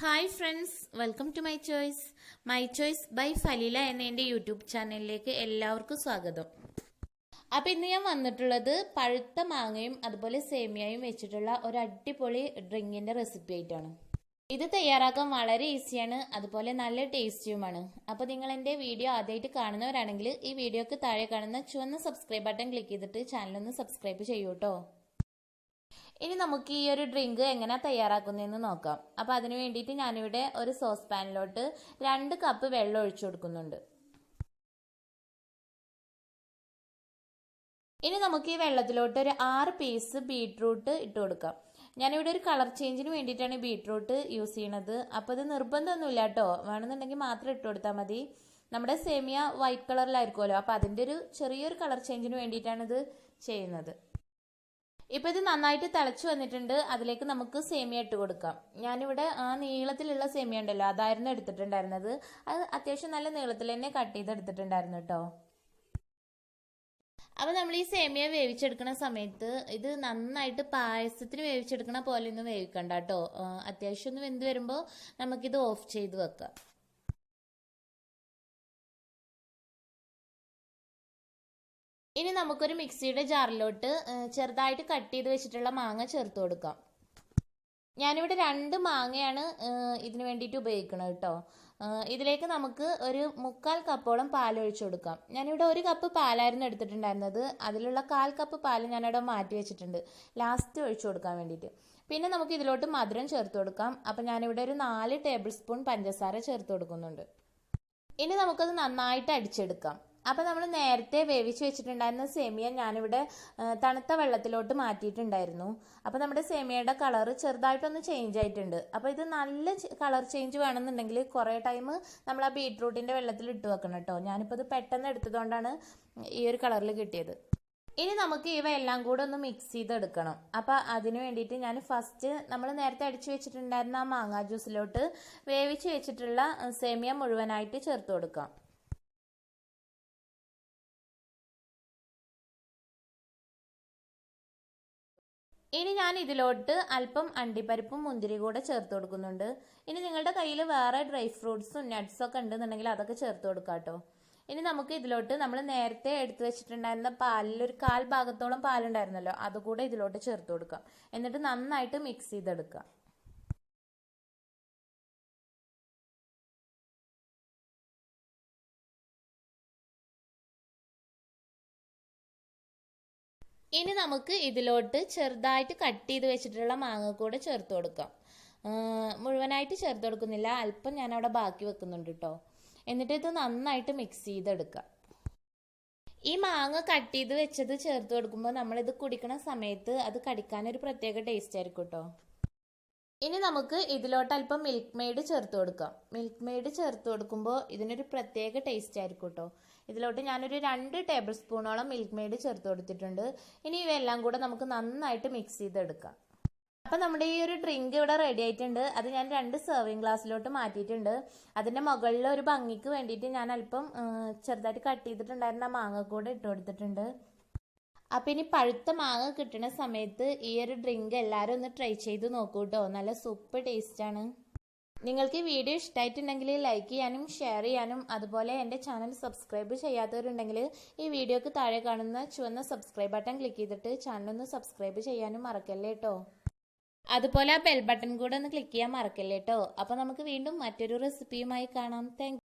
Hi friends welcome to my choice my choice by Faleela എന്ന എന്റെ YouTube ചാനലിലേക്ക് എല്ലാവർക്കും സ്വാഗതം. അപ്പോൾ ഇന്ന് ഞാൻ വന്നിട്ടുള്ളത് പഴുത്ത മാങ്ങയും അതുപോലെ സേമിയയും വെച്ചിട്ടുള്ള ഒരു അടിപൊളി ഡ്രിങ്കിന്റെ റെസിപ്പി ആയിട്ടാണ്. ഇത് തയ്യാറാക്കാൻ വളരെ ഈസിയാണ് അതുപോലെ നല്ല ടേസ്റ്റിയുമാണ്. അപ്പോൾ നിങ്ങൾ എന്റെ വീഡിയോ ആദ്യമായിട്ട് കാണുന്നവരാണെങ്കിൽ ഈ വീഡിയോക്ക് താഴെ കാണുന്ന ചുവന്ന സബ്സ്ക്രൈബ് ബട്ടൺ ക്ലിക്ക് ചെയ്തിട്ട് ചാനലൊന്ന് സബ്സ്ക്രൈബ് ചെയ്യൂ കേട്ടോ ഇനി നമുക്ക് ഈ ഒരു ഡ്രിങ്ക് എങ്ങനെ തയ്യാറാക്കുന്നതെന്ന് നോക്കാം. അപ്പോൾ അതിന് വേണ്ടിയിട്ട് ഞാനിവിടെ ഒരു സോസ് പാനിലോട്ട് രണ്ട് കപ്പ് വെള്ളം ഒഴിച്ചു കൊടുക്കുന്നുണ്ട്. ഇനി നമുക്ക് ഈ വെള്ളത്തിലോട്ട് ഒരു ആറ് പീസ് ബീട്രൂട്ട് ഇട്ട് കൊടുക്കാം. ഞാനിവിടെ ഒരു കളർ ചേഞ്ചിന് വേണ്ടിയിട്ടാണ് ബീട്രൂട്ട് യൂസ് ചെയ്യണത്. അപ്പോൾ ഇത് നിർബന്ധമൊന്നുമില്ല കേട്ടോ. വേണമെന്നുണ്ടെങ്കിൽ മാത്രം ഇട്ട് കൊടുത്താൽ മതി. നമ്മുടെ സേമിയ വൈറ്റ് കളറിലായിരിക്കുമല്ലോ അപ്പോൾ അതിന്റെ ഒരു ചെറിയൊരു കളർ ചേഞ്ചിന് വേണ്ടിയിട്ടാണ് ഇത് ചെയ്യുന്നത്. ഇപ്പം ഇത് നന്നായിട്ട് തിളച്ചു വന്നിട്ടുണ്ട്. അതിലേക്ക് നമുക്ക് സേമിയ ഇട്ട് കൊടുക്കാം. ഞാനിവിടെ ആ നീളത്തിലുള്ള സേമിയ ഉണ്ടല്ലോ അതായിരുന്നു എടുത്തിട്ടുണ്ടായിരുന്നത്. അത് അത്യാവശ്യം നല്ല നീളത്തിൽ തന്നെ കട്ട് ചെയ്ത് എടുത്തിട്ടുണ്ടായിരുന്നു കേട്ടോ. അപ്പോൾ നമ്മൾ ഈ സേമിയ വേവിച്ചെടുക്കുന്ന സമയത്ത് ഇത് നന്നായിട്ട് പായസത്തിന് വേവിച്ചെടുക്കുന്ന പോലെ ഒന്നും വേവിക്കണ്ട കേട്ടോ. അത്യാവശ്യം ഒന്ന് വെന്ത് വരുമ്പോൾ നമുക്കിത് ഓഫ് ചെയ്ത് വെക്കാം. ഇനി നമുക്കൊരു മിക്സിയുടെ ജാറിലോട്ട് ചെറുതായിട്ട് കട്ട് ചെയ്ത് വെച്ചിട്ടുള്ള മാങ്ങ ചേർത്ത് കൊടുക്കാം. ഞാനിവിടെ രണ്ട് മാങ്ങയാണ് ഇതിന് വേണ്ടിയിട്ട് ഉപയോഗിക്കുന്നത് കേട്ടോ. ഇതിലേക്ക് നമുക്ക് ഒരു മുക്കാൽ കപ്പോളം പാൽ ഒഴിച്ചു കൊടുക്കാം. ഞാനിവിടെ ഒരു കപ്പ് പാലായിരുന്നു എടുത്തിട്ടുണ്ടായിരുന്നത്. അതിലുള്ള കാൽ കപ്പ് പാൽ ഞാനിവിടെ മാറ്റി വെച്ചിട്ടുണ്ട്. ലാസ്റ്റ് ഒഴിച്ചു കൊടുക്കാൻ വേണ്ടിയിട്ട്. പിന്നെ നമുക്ക് ഇതിലോട്ട് മധുരം ചേർത്ത് കൊടുക്കാം. അപ്പം ഞാനിവിടെ ഒരു നാല് ടേബിൾ സ്പൂൺ പഞ്ചസാര ചേർത്ത് കൊടുക്കുന്നുണ്ട്. ഇനി നമുക്കത് നന്നായിട്ട് അടിച്ചെടുക്കാം. അപ്പോൾ നമ്മൾ നേരത്തെ വേവിച്ച് വെച്ചിട്ടുണ്ടായിരുന്ന സേമിയ ഞാനിവിടെ തണുത്ത വെള്ളത്തിലോട്ട് മാറ്റിയിട്ടുണ്ടായിരുന്നു. അപ്പോൾ നമ്മുടെ സേമിയയുടെ കളർ ചെറുതായിട്ടൊന്ന് ചേഞ്ച് ആയിട്ടുണ്ട്. അപ്പോൾ ഇത് നല്ല കളർ ചേഞ്ച് വേണമെന്നുണ്ടെങ്കിൽ കുറേ ടൈം നമ്മൾ ആ ബീട്രൂട്ടിന്റെ വെള്ളത്തിൽ ഇട്ട് വെക്കണം കേട്ടോ. ഞാനിപ്പോൾ ഇത് പെട്ടെന്ന് എടുത്തതുകൊണ്ടാണ് ഈ ഒരു കളറിൽ കിട്ടിയത്. ഇനി നമുക്ക് ഇവ എല്ലാം കൂടെ ഒന്ന് മിക്സ് ചെയ്തെടുക്കണം. അപ്പോൾ അതിന് വേണ്ടിയിട്ട് ഞാൻ ഫസ്റ്റ് നമ്മൾ നേരത്തെ അടിച്ചു വെച്ചിട്ടുണ്ടായിരുന്ന ആ മാങ്ങാ ജ്യൂസിലോട്ട് വേവിച്ച് വെച്ചിട്ടുള്ള സേമിയ മുഴുവനായിട്ട് ചേർത്ത് കൊടുക്കാം. ഇനി ഞാൻ ഇതിലോട്ട് അല്പം അണ്ടിപ്പരിപ്പും മുന്തിരി കൂടെ ചേർത്ത് കൊടുക്കുന്നുണ്ട്. ഇനി നിങ്ങളുടെ കയ്യിൽ വേറെ ഡ്രൈ ഫ്രൂട്ട്സും ഒക്കെ ഉണ്ടെന്നുണ്ടെങ്കിൽ അതൊക്കെ ചേർത്ത് കൊടുക്കാം കേട്ടോ ഇനി നമുക്ക് ഇതിലോട്ട് നമ്മൾ നേരത്തെ എടുത്തു വെച്ചിട്ടുണ്ടായിരുന്ന പാലിൽ ഒരു കാൽ ഭാഗത്തോളം പാലുണ്ടായിരുന്നല്ലോ അതുകൂടെ ഇതിലോട്ട് ചേർത്ത് കൊടുക്കാം. എന്നിട്ട് നന്നായിട്ട് മിക്സ് ചെയ്തെടുക്കാം. ഇനി നമുക്ക് ഇതിലോട്ട് ചെറുതായിട്ട് കട്ട് ചെയ്ത് വെച്ചിട്ടുള്ള മാങ്ങ കൂടെ ചേർത്ത് കൊടുക്കാം. മുഴുവനായിട്ട് ചേർത്ത് കൊടുക്കുന്നില്ല. അല്പം ഞാൻ അവിടെ ബാക്കി വെക്കുന്നുണ്ട് കേട്ടോ എന്നിട്ട് ഇത് നന്നായിട്ട് മിക്സ് ചെയ്തെടുക്കാം. ഈ മാങ്ങ കട്ട് ചെയ്ത് വെച്ചത് ചേർത്ത് കൊടുക്കുമ്പോൾ നമ്മളിത് കുടിക്കണ സമയത്ത് അത് കടിക്കാനൊരു പ്രത്യേക ടേസ്റ്റ് ആയിരിക്കും കേട്ടോ ഇനി നമുക്ക് ഇതിലോട്ട് അല്പം മിൽക്ക് മെയ്ഡ് ചേർത്ത് കൊടുക്കാം. മിൽക്ക് മെയ്ഡ് ചേർത്ത് കൊടുക്കുമ്പോൾ ഇതിനൊരു പ്രത്യേക ടേസ്റ്റ് ആയിരിക്കും കേട്ടോ ഇതിലോട്ട് ഞാനൊരു രണ്ട് ടേബിൾ സ്പൂണോളം മിൽക്ക് മെയ്ഡ് ചേർത്ത് കൊടുത്തിട്ടുണ്ട്. ഇനി ഇവയെല്ലാം കൂടെ നമുക്ക് നന്നായിട്ട് മിക്സ് ചെയ്തെടുക്കാം. അപ്പം നമ്മുടെ ഈ ഒരു ഡ്രിങ്ക് ഇവിടെ റെഡി ആയിട്ടുണ്ട്. അത് ഞാൻ രണ്ട് സെർവിങ് ഗ്ലാസ്സിലോട്ട് മാറ്റിയിട്ടുണ്ട്. അതിന്റെ മുകളിൽ ഒരു ഭംഗിക്ക് വേണ്ടിയിട്ട് ഞാൻ അല്പം ചെറുതായിട്ട് കട്ട് ചെയ്തിട്ടുണ്ടായിരുന്ന മാങ്ങ കൂടെ ഇട്ട് കൊടുത്തിട്ടുണ്ട്. അപ്പം ഇനി പഴുത്ത മാങ്ങ കിട്ടുന്ന സമയത്ത് ഈ ഒരു ഡ്രിങ്ക് എല്ലാവരും ഒന്ന് ട്രൈ ചെയ്ത് നോക്കൂ കേട്ടോ നല്ല സൂപ്പർ ടേസ്റ്റ് ആണ്. നിങ്ങൾക്ക് ഈ വീഡിയോ ഇഷ്ടമായിട്ടുണ്ടെങ്കിൽ ലൈക്ക് ചെയ്യാനും ഷെയർ ചെയ്യാനും അതുപോലെ എന്റെ ചാനൽ സബ്സ്ക്രൈബ് ചെയ്യാത്തവരുണ്ടെങ്കിൽ ഈ വീഡിയോക്ക് താഴെ കാണുന്ന ചുവന്ന സബ്സ്ക്രൈബ് ബട്ടൺ ക്ലിക്ക് ചെയ്തിട്ട് ചാനലൊന്ന് സബ്സ്ക്രൈബ് ചെയ്യാനും മറക്കല്ലേ കേട്ടോ അതുപോലെ ആ ബെൽ ബട്ടൺ കൂടെ ഒന്ന് ക്ലിക്ക് ചെയ്യാൻ മറക്കല്ലേ കേട്ടോ അപ്പോൾ നമുക്ക് വീണ്ടും മറ്റൊരു റെസിപ്പിയുമായി കാണാം. താങ്ക്